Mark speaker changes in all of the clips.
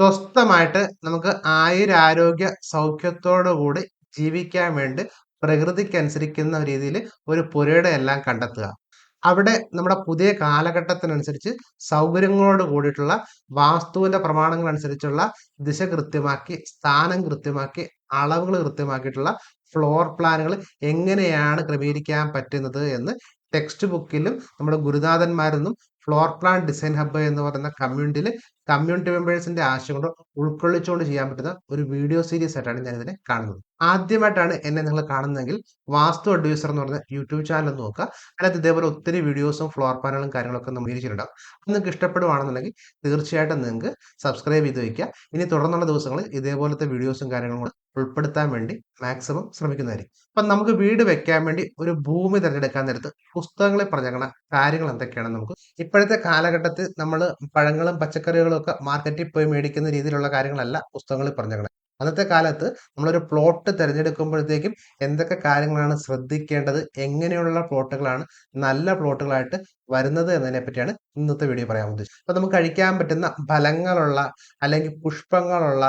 Speaker 1: സ്വസ്ഥമായിട്ട് നമുക്ക് ആയുരാരോഗ്യ സൗഖ്യത്തോടുകൂടി ജീവിക്കാൻ വേണ്ടി പ്രകൃതിക്കനുസരിക്കുന്ന രീതിയിൽ ഒരു പുരയുടെ എല്ലാം കണ്ടെത്തുക. അവിടെ നമ്മുടെ പുതിയ കാലഘട്ടത്തിനനുസരിച്ച് സൗകര്യങ്ങളോട് കൂടിയിട്ടുള്ള വാസ്തുവിന്റെ പ്രമാണങ്ങൾ അനുസരിച്ചുള്ള ദിശ കൃത്യമാക്കി സ്ഥാനം കൃത്യമാക്കി അളവുകൾ കൃത്യമാക്കിയിട്ടുള്ള ഫ്ലോർ പ്ലാനുകൾ എങ്ങനെയാണ് ക്രമീകരിക്കാൻ പറ്റുന്നത് എന്ന് ടെക്സ്റ്റ് ബുക്കിലും നമ്മുടെ ഗുരുനാഥന്മാരെന്നും ഫ്ലോർ പ്ലാൻ ഡിസൈൻ ഹബ്ബ് എന്ന് പറയുന്ന കമ്മ്യൂണിറ്റിയിൽ കമ്മ്യൂണിറ്റി മെമ്പേഴ്സിന്റെ ആശയങ്ങൾ ഉൾക്കൊള്ളിച്ചുകൊണ്ട് ചെയ്യാൻ പറ്റുന്ന ഒരു വീഡിയോ സീരീസ് ആയിട്ടാണ് ഞാൻ ഇതിനെ കാണുന്നത്. ആദ്യമായിട്ടാണ് എന്നെ നിങ്ങൾ കാണുന്നതെങ്കിൽ വാസ്തു അഡ്വൈസർ എന്ന് പറഞ്ഞ യൂട്യൂബ് ചാനൽ നോക്കുക. അതിനകത്ത് ഇതേപോലെ ഒത്തിരി വീഡിയോസും ഫ്ലോർ പാനലും കാര്യങ്ങളൊക്കെ നമ്മൾ ഇരിച്ചിട്ടുണ്ടാവും നിങ്ങൾക്ക് ഇഷ്ടപ്പെടുവാണെന്നുണ്ടെങ്കിൽ തീർച്ചയായിട്ടും നിങ്ങൾക്ക് സബ്സ്ക്രൈബ് ചെയ്ത് വയ്ക്കുക ഇനി തുടർന്നുള്ള ദിവസങ്ങളിൽ ഇതേപോലത്തെ വീഡിയോസും കാര്യങ്ങളും കൂടെ ഉൾപ്പെടുത്താൻ വേണ്ടി മാക്സിമം ശ്രമിക്കുന്നതായിരിക്കും. അപ്പം നമുക്ക് വീട് വെക്കാൻ വേണ്ടി ഒരു ഭൂമി തിരഞ്ഞെടുക്കാൻ നേരത്ത് പുസ്തകങ്ങളിൽ പറഞ്ഞേക്കണ കാര്യങ്ങൾ എന്തൊക്കെയാണ് നമുക്ക് ഇപ്പോഴത്തെ കാലഘട്ടത്തിൽ നമ്മൾ പഴങ്ങളും പച്ചക്കറികളും ഒക്കെ മാർക്കറ്റിൽ പോയി മേടിക്കുന്ന രീതിയിലുള്ള കാര്യങ്ങളല്ല പുസ്തകങ്ങളിൽ പറഞ്ഞേക്കണേ. അന്നത്തെ കാലത്ത് നമ്മളൊരു പ്ലോട്ട് തിരഞ്ഞെടുക്കുമ്പോഴത്തേക്കും എന്തൊക്കെ കാര്യങ്ങളാണ് ശ്രദ്ധിക്കേണ്ടത് എങ്ങനെയുള്ള പ്ലോട്ടുകളാണ് നല്ല പ്ലോട്ടുകളായിട്ട് വരുന്നത് എന്നതിനെ പറ്റിയാണ് ഇന്നത്തെ വീഡിയോ പറയാൻ ഉദ്ദേശിച്ചത്. അപ്പൊ നമുക്ക് കഴിക്കാൻ പറ്റുന്ന ഫലങ്ങളുള്ള അല്ലെങ്കിൽ പുഷ്പങ്ങളുള്ള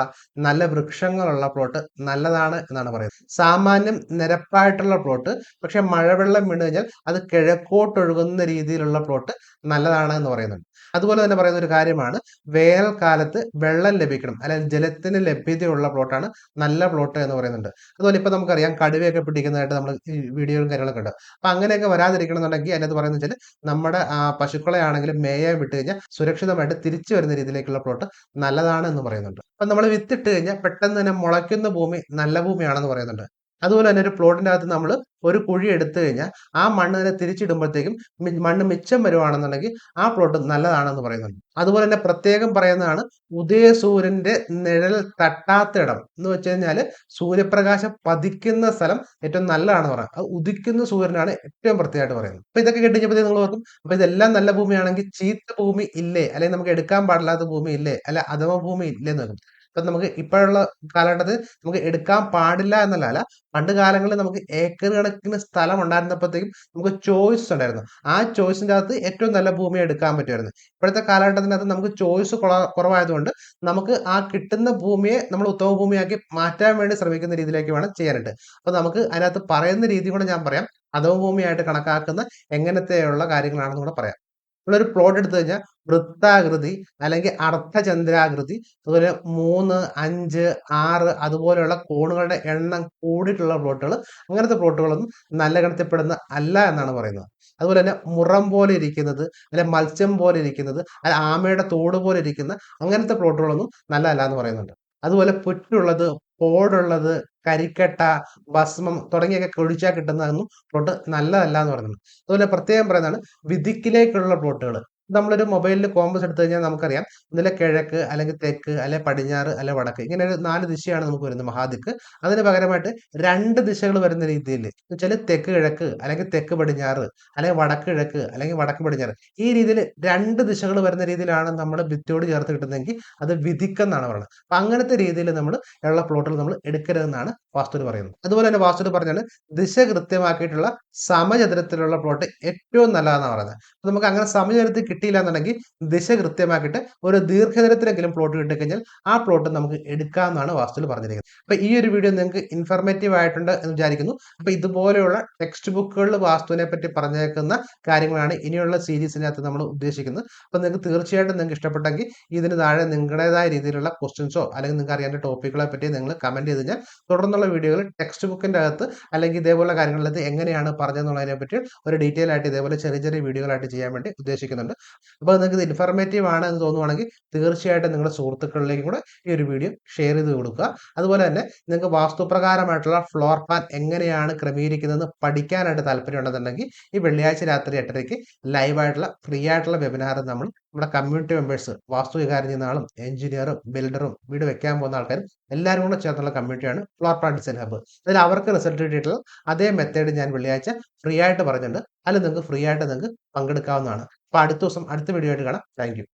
Speaker 1: നല്ല വൃക്ഷങ്ങളുള്ള പ്ലോട്ട് നല്ലതാണ് എന്നാണ് പറയുന്നത്. സാമാന്യം നിരപ്പായിട്ടുള്ള പ്ലോട്ട് പക്ഷെ മഴവെള്ളം വീണ് കഴിഞ്ഞാൽ അത് കിഴക്കോട്ടൊഴുകുന്ന രീതിയിലുള്ള പ്ലോട്ട് നല്ലതാണ് എന്ന് പറയുന്നുണ്ട്. അതുപോലെ തന്നെ പറയുന്ന ഒരു കാര്യമാണ് വേനൽക്കാലത്ത് വെള്ളം ലഭിക്കണം അല്ലെങ്കിൽ ജലത്തിന് ലഭ്യതയുള്ള പ്ലോട്ടാണ് നല്ല പ്ലോട്ട് എന്ന് പറയുന്നുണ്ട്. അതുപോലെ ഇപ്പൊ നമുക്കറിയാം കടുവയൊക്കെ പിടിക്കുന്നതായിട്ട് നമ്മൾ വീഡിയോയും കാര്യങ്ങളൊക്കെ ഉണ്ട്. അപ്പൊ അങ്ങനെയൊക്കെ വരാതിരിക്കണമെന്നുണ്ടെങ്കിൽ അതിനകത്ത് പറയുന്നത് വെച്ചാൽ നമ്മുടെ പശുക്കളെ ആണെങ്കിലും മേയാൻ വിട്ട് കഴിഞ്ഞാൽ സുരക്ഷിതമായിട്ട് തിരിച്ചു വരുന്ന രീതിയിലേക്കുള്ള പ്ലോട്ട് നല്ലതാണ് എന്ന് പറയുന്നുണ്ട്. അപ്പൊ നമ്മൾ വിത്തിട്ട് കഴിഞ്ഞാൽ പെട്ടെന്ന് തന്നെ മുളയ്ക്കുന്ന ഭൂമി നല്ല ഭൂമിയാണെന്ന് പറയുന്നുണ്ട്. അതുപോലെ തന്നെ ഒരു പ്ലോട്ടിന്റെ അകത്ത് നമ്മൾ ഒരു കുഴി എടുത്തു കഴിഞ്ഞാൽ ആ മണ്ണ് തന്നെ തിരിച്ചിടുമ്പോഴത്തേക്കും മണ്ണ് മിച്ചം വരുവാണെന്നുണ്ടെങ്കിൽ ആ പ്ലോട്ട് നല്ലതാണെന്ന് പറയുന്നുണ്ട്. അതുപോലെ തന്നെ പ്രത്യേകം പറയുന്നതാണ് ഉദയസൂര്യന്റെ നിഴൽ തട്ടാത്തിടം എന്ന് വെച്ച് കഴിഞ്ഞാൽ സൂര്യപ്രകാശം പതിക്കുന്ന സ്ഥലം ഏറ്റവും നല്ലതാണെന്ന് പറയാം. അത് ഉദിക്കുന്ന സൂര്യനാണ് ഏറ്റവും പ്രത്യേകമായിട്ട് പറയുന്നത്. അപ്പൊ ഇതൊക്കെ കിട്ടിയപ്പോഴത്തേക്ക് നിങ്ങൾ ഓർക്കും അപ്പൊ ഇതെല്ലാം നല്ല ഭൂമിയാണെങ്കിൽ ചീത്ത ഭൂമി ഇല്ലേ? അല്ലെങ്കിൽ നമുക്ക് എടുക്കാൻ പാടില്ലാത്ത ഭൂമി ഇല്ലേ? അല്ല അഥവാ ഭൂമി ഇല്ലേ എന്ന് നോക്കും ഇപ്പൊ നമുക്ക് ഇപ്പോഴുള്ള കാലഘട്ടത്തിൽ നമുക്ക് എടുക്കാൻ പാടില്ല എന്നല്ല പണ്ട് കാലങ്ങളിൽ നമുക്ക് ഏക്കർ കണക്കിന് സ്ഥലം ഉണ്ടായിരുന്നപ്പോഴത്തേക്കും നമുക്ക് ചോയ്സ് ഉണ്ടായിരുന്നു. ആ ചോയ്സിന്റെ അകത്ത് ഏറ്റവും നല്ല ഭൂമി എടുക്കാൻ പറ്റുമായിരുന്നു. ഇപ്പോഴത്തെ കാലഘട്ടത്തിനകത്ത് നമുക്ക് ചോയ്സ് കുറവായതുകൊണ്ട് നമുക്ക് ആ കിട്ടുന്ന ഭൂമിയെ നമ്മൾ ഉത്തമ ഭൂമിയാക്കി മാറ്റാൻ വേണ്ടി ശ്രമിക്കുന്ന രീതിയിലേക്ക് വേണം ചെയ്യാനായിട്ട്. അപ്പോൾ നമുക്ക് അതിനകത്ത് പറയുന്ന രീതി കൂടെ ഞാൻ പറയാം. അധമ ഭൂമിയായിട്ട് കണക്കാക്കുന്ന എങ്ങനത്തെയുള്ള കാര്യങ്ങളാണെന്ന് കൂടെ പറയാം. നമ്മളൊരു പ്ലോട്ട് എടുത്തു കഴിഞ്ഞാൽ വൃത്താകൃതി അല്ലെങ്കിൽ അർദ്ധചന്ദ്രാകൃതി അതുപോലെ മൂന്ന് അഞ്ച് ആറ് അതുപോലെയുള്ള കോണുകളുടെ എണ്ണം കൂടിയിട്ടുള്ള പ്ലോട്ടുകൾ അങ്ങനത്തെ പ്ലോട്ടുകളൊന്നും നല്ല ഗണത്തിൽപ്പെടുന്ന അല്ല എന്നാണ് പറയുന്നത്. അതുപോലെ തന്നെ മുറം പോലെ ഇരിക്കുന്നത് അല്ലെ മത്സ്യം പോലെ ഇരിക്കുന്നത് അല്ലെ ആമയുടെ തോട് പോലെ ഇരിക്കുന്ന അങ്ങനത്തെ പ്ലോട്ടുകളൊന്നും നല്ലതല്ല എന്ന് പറയുന്നുണ്ട്. അതുപോലെ പുറ്റുള്ളത് പോടുള്ളത് കരിക്കട്ട ഭസ്മം തുടങ്ങിയൊക്കെ കുഴിച്ചാൽ കിട്ടുന്നതൊന്നും പ്ലോട്ട് നല്ലതല്ല എന്ന് പറയുന്നത്. അതുപോലെ പ്രത്യേകം പറയുന്നതാണ് വിധിക്കിലേക്കുള്ള പ്ലോട്ടുകൾ നമ്മളൊരു മൊബൈലിൽ കോമ്പസ് എടുത്തു കഴിഞ്ഞാൽ നമുക്കറിയാം. ഒന്നിലെ കിഴക്ക് അല്ലെങ്കിൽ തെക്ക് അല്ലെ പടിഞ്ഞാറ് അല്ലെ വടക്ക്. ഇങ്ങനെ ഒരു നാല് ദിശയാണ് നമുക്ക് വരുന്നത് മഹാദിക്ക് അതിന് പകരമായിട്ട് രണ്ട് ദിശകൾ വരുന്ന രീതിയിൽ വെച്ചാൽ തെക്ക് കിഴക്ക് അല്ലെങ്കിൽ തെക്ക് പടിഞ്ഞാറ് അല്ലെങ്കിൽ വടക്ക് കിഴക്ക് അല്ലെങ്കിൽ വടക്ക് പടിഞ്ഞാറ്. ഈ രീതിയിൽ രണ്ട് ദിശകൾ വരുന്ന രീതിയിലാണ് നമ്മൾ ഭിത്തിയോട് ചേർത്ത് കിട്ടുന്നതെങ്കിൽ അത് വിധിക്കെന്നാണ് പറയുന്നത്. അപ്പൊ അങ്ങനത്തെ രീതിയിൽ നമ്മൾ ഉള്ള പ്ലോട്ടുകൾ നമ്മൾ എടുക്കരുതെന്നാണ് വാസ്തുവിന് പറയുന്നത്. അതുപോലെ തന്നെ വാസ്തു പറഞ്ഞാണ് ദിശ കൃത്യമാക്കിയിട്ടുള്ള സമചതുരത്തിലുള്ള പ്ലോട്ട് ഏറ്റവും നല്ലതെന്നാണ് പറയുന്നത്. നമുക്ക് അങ്ങനെ സമചതുരത്തിൽ കിട്ടിയില്ല എന്നുണ്ടെങ്കിൽ ദിശ കൃത്യമാക്കിയിട്ട് ഒരു ദീർഘദൂരത്തിലെങ്കിലും പ്ലോട്ട് കിട്ടിക്കഴിഞ്ഞാൽ ആ പ്ലോട്ട് നമുക്ക് എടുക്കാമെന്നാണ് വാസ്തുവിൽ പറഞ്ഞിരിക്കുന്നത്. അപ്പൊ ഈ ഒരു വീഡിയോ നിങ്ങൾക്ക് ഇൻഫർമേറ്റീവ് ആയിട്ടുണ്ട് എന്ന് വിചാരിക്കുന്നു. അപ്പൊ ഇതുപോലെയുള്ള ടെക്സ്റ്റ് ബുക്കുകളിൽ വാസ്തുവിനെ പറ്റി പറഞ്ഞേക്കുന്ന കാര്യങ്ങളാണ് ഇനിയുള്ള സീരീസിനകത്ത് നമ്മൾ ഉദ്ദേശിക്കുന്നത്. അപ്പൊ നിങ്ങൾക്ക് തീർച്ചയായിട്ടും നിങ്ങൾക്ക് ഇഷ്ടപ്പെട്ടെങ്കിൽ ഇതിന് താഴെ നിങ്ങളുടേതായ രീതിയിലുള്ള ക്വസ്റ്റ്യൻസോ അല്ലെങ്കിൽ നിങ്ങൾക്ക് അറിയേണ്ട ടോപ്പിക്കുകളെ പറ്റി നിങ്ങൾ കമന്റ് ചെയ്ത് കഴിഞ്ഞാൽ തുടർന്നുള്ള വീഡിയോകൾ ടെക്സ്റ്റ് ബുക്കിന്റെ അകത്ത് അല്ലെങ്കിൽ ഇതേപോലെ കാര്യങ്ങളിലത് എങ്ങനെയാണ് പറഞ്ഞതെന്നുള്ളതിനെ പറ്റി ഒരു ഡീറ്റെയിൽ ആയിട്ട് ഇതേപോലെ ചെറിയ ചെറിയ വീഡിയോകളായിട്ട് ചെയ്യാൻ വേണ്ടി ഉദ്ദേശിക്കുന്നുണ്ട്. അപ്പോൾ നിങ്ങൾക്ക് ഇത് ഇൻഫർമേറ്റീവ് ആണ് എന്ന് തോന്നുവാണെങ്കിൽ തീർച്ചയായിട്ടും നിങ്ങളുടെ സുഹൃത്തുക്കളിലേക്കും കൂടെ ഈ ഒരു വീഡിയോ ഷെയർ ചെയ്ത് കൊടുക്കുക. അതുപോലെ തന്നെ നിങ്ങൾക്ക് വാസ്തുപ്രകാരമായിട്ടുള്ള ഫ്ലോർ പ്ലാൻ എങ്ങനെയാണ് ക്രമീകരിക്കുന്നതെന്ന് പഠിക്കാനായിട്ട് താല്പര്യം ഉണ്ടെന്നുണ്ടെങ്കിൽ ഈ വെള്ളിയാഴ്ച രാത്രി എട്ടരയ്ക്ക് ലൈവായിട്ടുള്ള ഫ്രീ ആയിട്ടുള്ള വെബിനാർ നമ്മൾ നമ്മുടെ കമ്മ്യൂണിറ്റി മെമ്പേഴ്സ് വാസ്തു വികാരം ചെയ്യുന്ന ആളും എഞ്ചിനീയറും ബിൽഡറും വീട് വെക്കാൻ പോകുന്ന ആൾക്കാരും എല്ലാവരും കൂടെ ചേർന്നുള്ള കമ്മ്യൂണിറ്റിയാണ് ഫ്ലോർ പ്ലാൻ ഡിസൈൻ ഹബ്ബ് അതിൽ അവർക്ക് റിസൾട്ട് കിട്ടിയിട്ടുള്ള അതേ മെത്തേഡ് ഞാൻ വെള്ളിയാഴ്ച ഫ്രീ ആയിട്ട് പറഞ്ഞിട്ടുണ്ട്. അതിൽ നിങ്ങൾക്ക് ഫ്രീ ആയിട്ട് നിങ്ങൾക്ക് പങ്കെടുക്കാവുന്നതാണ്. അപ്പോൾ അടുത്ത ദിവസം അടുത്ത വീഡിയോ ആയിട്ട് കാണാം. താങ്ക്